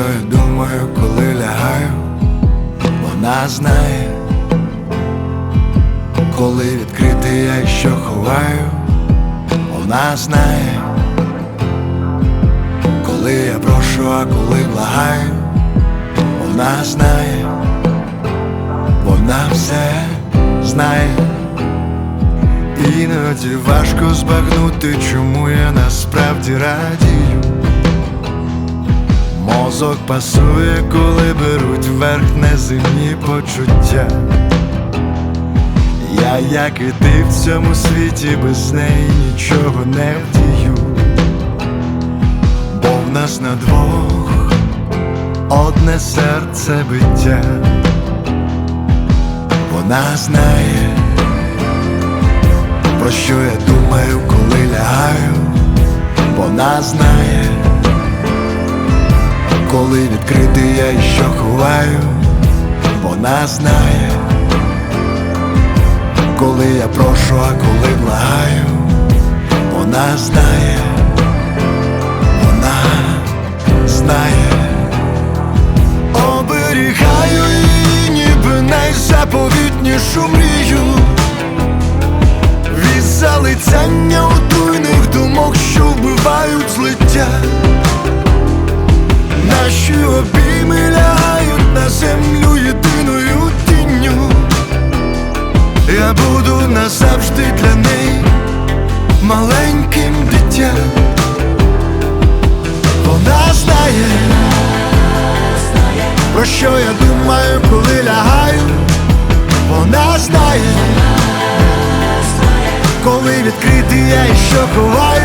я думаю, коли лягаю, вона знає, коли відкрити я що ховаю, вона знає, коли я прошу, а коли благаю, вона знає, вона все знає. Іноді важко збагнути, чому я насправді радію. Мозок пасує, коли беруть верх неземні почуття. Я, як і ти в цьому світі, без неї нічого не вдію. Бо в нас на двох одне серце биття. Вона знає, про що я думаю, коли лягаю, вона знає коли відкрити я що ховаю, вона знає, коли я прошу, а коли благаю, вона знає, вона знає, оберігаю її, ніби найзаповітнішу мрію. Від залицяння отруйних думок, що вбивають злиття. Наші обійми лягають на землю єдиною тінню. Я буду назавжди для неї маленьким дитям. Вона знає, про що я думаю, коли лягаю. Вона знає, коли відкрити я і що ховаю.